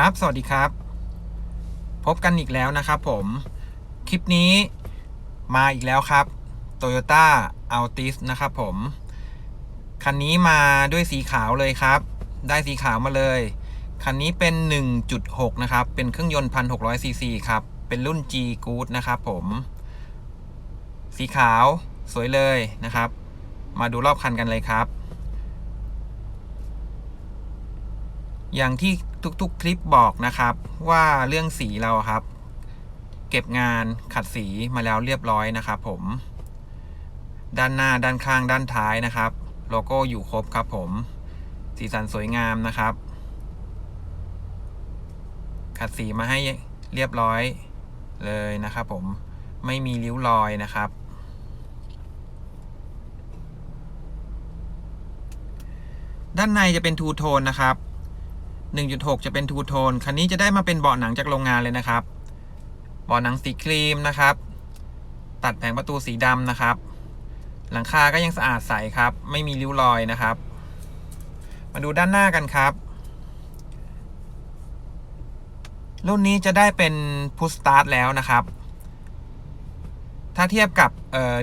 ครับ สวัสดีครับ พบกันอีกแล้วนะครับผม คลิปนี้มาอีกแล้วครับ Toyota Altis นะครับผม คันนี้มาด้วยสีขาวเลยครับ ได้สีขาวมาเลย คันนี้เป็น 1.6 นะครับ เป็นเครื่องยนต์ 1,600 ซีซีครับ เป็นรุ่น G Good นะครับผม สีขาวสวยเลยนะครับ มาดูรอบคันกันเลยครับ อย่างที่ทุกๆคลิปบอกนะครับว่าเรื่องสีเราครับ เก็บงานขัดสีมาแล้วเรียบร้อยนะครับผม ด้านหน้าด้านข้างด้านท้ายนะครับ โลโก้อยู่ครบครับผม สีสันสวยงามนะครับ ขัดสีมาให้เรียบร้อยเลยนะครับผมไม่มีริ้วรอยนะครับ ด้านในจะเป็นทูโทนนะครับ 1.6 จะเป็นทูโทนคันนี้จะได้มาเป็นเบาะหนังจากโรงงานเลยนะครับเบาะหนังสีครีมนะครับ ตัดแผงประตูสีดำนะครับ หลังคาก็ยังสะอาดใสครับ ไม่มีริ้วรอยนะครับ มาดูด้านหน้ากันครับ รุ่นนี้จะได้เป็นพุชสตาร์ทแล้วนะครับ ถ้าเทียบกับ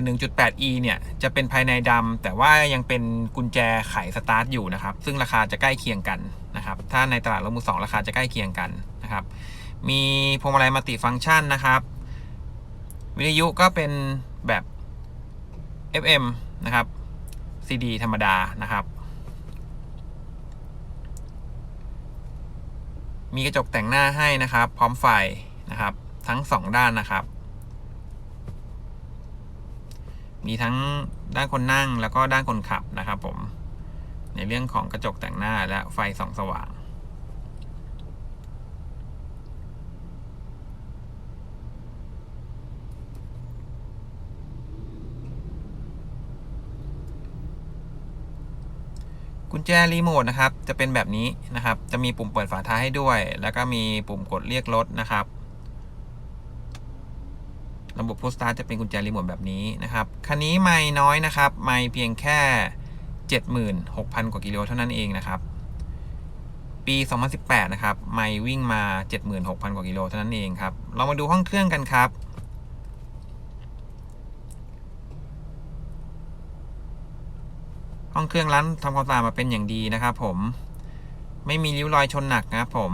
1.8e เนี่ย จะเป็นภายในดำ แต่ว่ายังเป็นกุญแจไขสตาร์ทอยู่นะครับ ซึ่งราคาจะใกล้เคียงกันนะครับ ถ้าในตลาดรถมือสองราคาจะใกล้เคียงกันนะครับ มีพวงมาลัยมัลติฟังก์ชันนะครับ วิทยุก็เป็นแบบ FM นะครับ CD ธรรมดานะครับ มีกระจกแต่งหน้าให้นะครับ พร้อมไฟนะครับ ทั้งสองด้านนะครับ มีทั้งด้านคนนั่งแล้วก็ด้านคนขับนะครับผม ในเรื่องของกระจกแต่งหน้าและไฟส่องสว่างกุญแจรีโมทนะครับ จะเป็นแบบนี้นะครับ จะมีปุ่มเปิดฝาท้ายให้ด้วย แล้วก็มีปุ่มกดเรียกรถนะครับ ระบบพุชสตาร์จะเป็นกุญแจรีโมทแบบนี้นะครับ คันนี้ไม่น้อยนะครับ ไม่เพียงแค่ 76,000 กว่ากิโลเท่านั้นเองนะครับ ปี 2018 นะครับ ไม่วิ่งมา 76,000 กว่ากิโลเท่านั้นเองครับ เรามาดูห้องเครื่องกันครับห้องเครื่องร้านทำความสะอาดมาเป็นอย่างดีนะครับผมไม่มีริ้วรอยชนหนักนะครับผม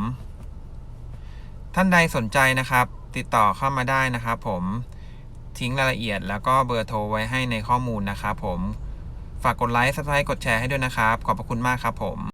ท่านใดสนใจนะครับ ติดต่อเข้ามาได้นะครับผม ทิ้งรายละเอียด แล้วก็เบอร์โทรไว้ให้ในข้อมูลนะครับผม ฝากกดไลค์ซับสไครต์กดแชร์ให้ด้วยนะครับ ขอบพระคุณมากครับผม